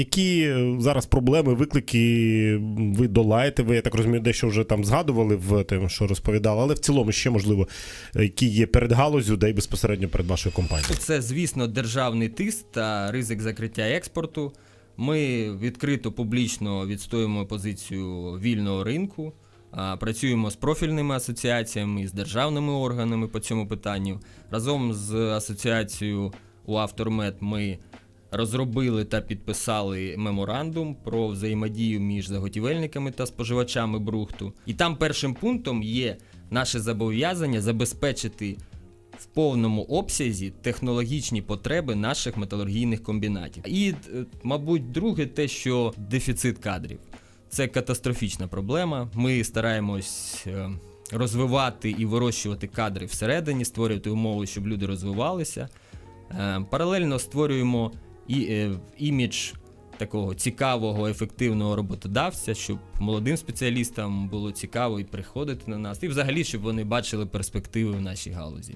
Які е, зараз проблеми, виклики ви долаєте? Ви я так розумію, дещо вже там згадували в тим, що розповідали, але в цілому ще можливо, е, які є перед галузю, де й безпосередньо перед вашою компанією. Це, звісно, державний тиск та ризик закриття експорту. Ми відкрито публічно відстоюємо позицію вільного ринку, працюємо з профільними асоціаціями, з державними органами по цьому питанню. Разом з асоціацією УАвтормет ми розробили та підписали меморандум про взаємодію між заготівельниками та споживачами брухту. І там першим пунктом є наше зобов'язання забезпечити в повному обсязі технологічні потреби наших металургійних комбінатів. І, е, мабуть, друге, те, що дефіцит кадрів. Це катастрофічна проблема. Ми стараємось е, розвивати і вирощувати кадри всередині, створювати умови, щоб люди розвивалися. Е, Паралельно створюємо і, е, імідж такого цікавого, ефективного роботодавця, щоб молодим спеціалістам було цікаво і приходити на нас, і взагалі, щоб вони бачили перспективи в нашій галузі.